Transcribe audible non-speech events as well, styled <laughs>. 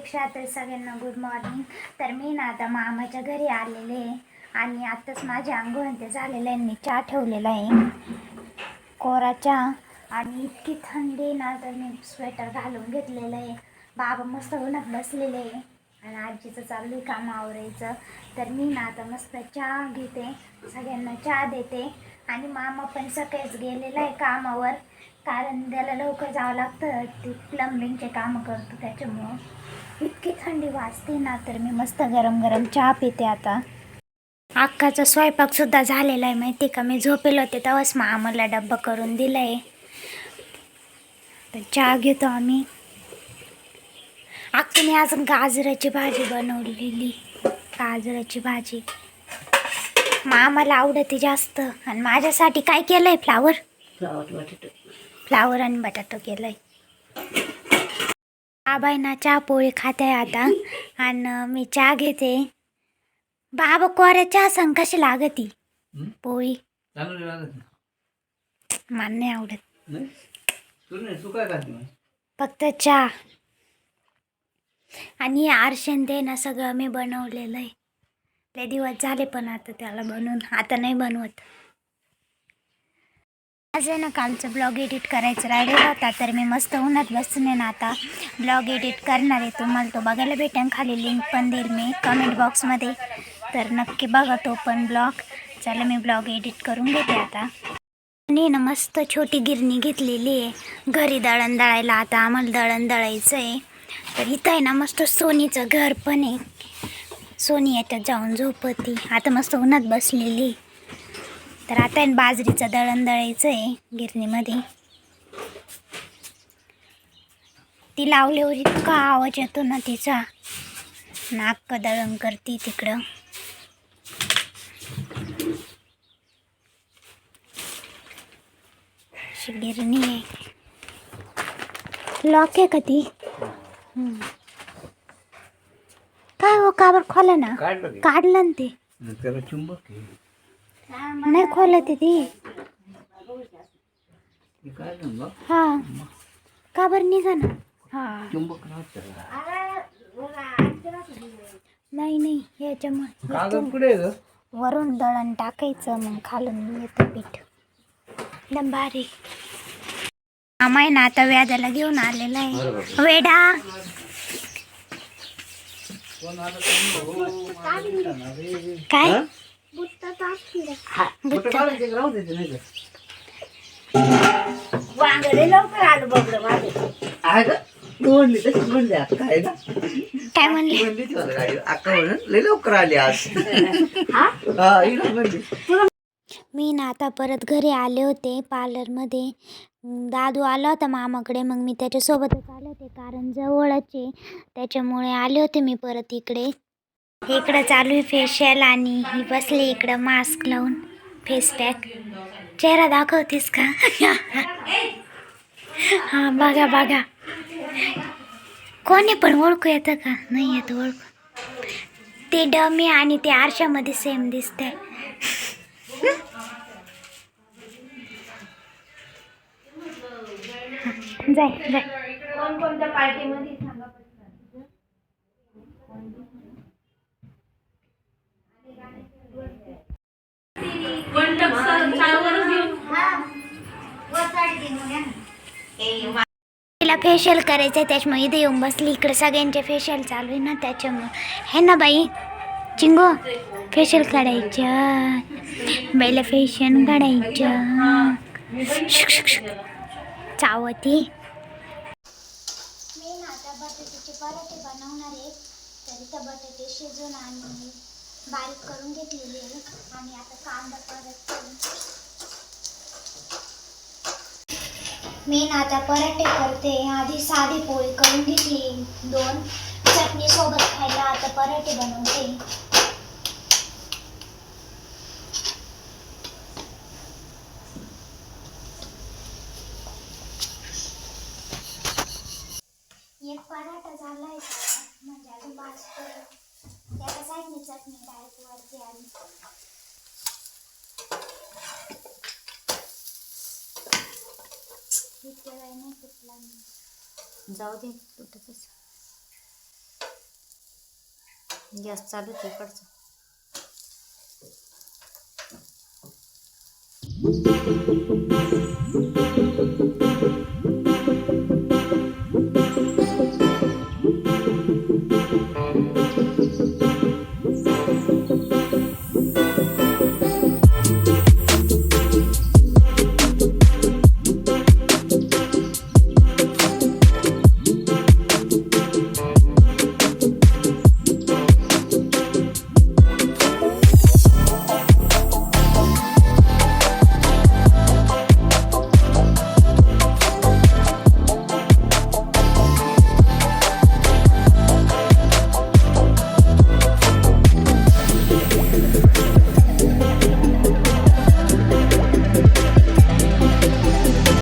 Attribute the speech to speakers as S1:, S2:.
S1: दीक्षा तर सगळ्यांना good morning तर मी ना आता मामाच्या घरी आलेले आहे. आणि आत्ताच माझे अंघोळ ते झालेलं आहे मी चहा ठेवलेला आहे. कोरा चहा आणि इतकी थंडी ना तर मी स्वेटर घालून घेतलेलं आहे. बाबा मस्त उन्हात बसलेले आहे. आणि आजीचं चालू आहे काम आवरायचं. तर मी ना आता मस्त चहा घेते. सगळ्यांना चहा देते. आणि मामा पण सकाळीच गेलेला आहे कामावर. कारण त्याला लवकर जावं लागतं. ते प्लंबिंगचे कामं करतो त्याच्यामुळं. इतकी थंडी वाजते ना तर मी मस्त गरम गरम चहा पिते आता. अख्खाचा स्वयंपाक सुद्धा झालेला आहे माहिती का? मी झोपेल होते तेव्हाच मामाला डब्बा करून दिला आहे तर चहा घेतो आम्ही. मी अजून गाजराची भाजी बनवलेली. गाजराची भाजी. मामाला आवडते जास्त. आणि माझ्यासाठी काय केलंय फ्लावर
S2: फ्लावर बटाटे.
S1: फ्लावर आणि बटाटो केलंय. आबाई ना चहा पोळी खाते आता. आणि मी चहा घेते. बाबा कोऱ्या चहा संग कशी लागती? पोळी. मला नाही आवडत. फक्त चहा. आणि आरशन ते ना सगळं मी बनवलेलं आहे ते दिवस झाले पण आता त्याला बनवून. आता नाही बनवत. आज आहे ना कालचं ब्लॉग एडिट करायचं राहिलेला होता तर मी मस्त उन्हात बसणे ना आता ब्लॉग एडिट करणार आहे. तुम्हाला तो बघायला भेटेन खाली लिंक पण देईल मी कमेंट बॉक्समध्ये तर नक्की बघा तो पण ब्लॉग. चला मी ब्लॉग एडिट करून घेते आता. आणि ना मस्त छोटी गिरणी घेतलेली आहे. घरी दळण दळायला आता आम्हाला दळण दळायचं आहे. तर इथं आहे ना मस्त सोनीचं घर पण आहे. सोनी याच्यात जाऊन झोपती. आता मस्त उन्हात बसलेली. तर आता आहे बाजरीचं दळण दळायचं आहे गिरणीमध्ये. ती लावल्यावर इतका आवाज येतो ना तिचा. नाक दळण करते तिकडं. गिरणी आहे. लॉक आहे का ती. काय हो काबर खोला ना?
S2: काढलं
S1: ना ते.
S2: त्याला चुंबक आहे.
S1: नाही खोलत ती.
S2: मग
S1: हा. का बरं निघा ना हा नाही नाही याच्यामुळे वरून दळण टाकायचं मग खालून येतं पीठ. एकदम भारी. आम्ही ना आता व्याजाला घेऊन आलेला आहे. वेडा. काय?
S3: वांगडे लवकर आलं बघलं माझं.
S2: आहे का? तू म्हणली तशीच म्हणली अक्का आहे ना?
S1: काय म्हणले?
S2: म्हणली ती मला गाडी अक्का म्हणून लय लवकर आली आज. हा? हिला म्हणली.
S1: मी ना आता परत घरी आले होते पार्लरमध्ये. अं, दादू आला होता मामाकडे मग मी त्याच्यासोबतच आले होते कारण जवळच आहे. त्याच्यामुळे आले होते मी परत इकडे. इकडं चालू आहे फेशियल आणि ही बसली इकडं मास्क लावून फेस पॅक चेहरा दाखवतेस का? <laughs> हां बघा बघा. कोणी पण ओळखू येतं का? नाही येत ओळखू. ते डमी आणि ते आरशामध्ये सेम दिसतंय. <laughs> जाय जाय.
S3: कोणकोणत्या पार्टीमध्ये
S1: तिला फेशियल करायचं आहे त्याच्यामुळे इथे येऊन बसली. इकडे सगळ्यांचे फेशियल चालू आहे ना त्याच्यामुळे. हे ना बाई चिंगो फेशियल काढायचं. बाईला फेशियल काढायचं. चावती. मी ना आता बटाट्याचे पराठे बनवणार आहे. तर इथं बटाटे शिजून आणि बारीक करून घेतलेली आहे आणि आता कांदा परत मी ना आता पराठे करते. आधी साधी पोळी करून घेतली. दोन. चटणी सोबत खायला आता पराठे बनवते. एक पराठा झाला. वरती आली इतक्या वेळ नाही
S3: जाऊ दे तुटतच गॅस चालू तिकडचा Thank you.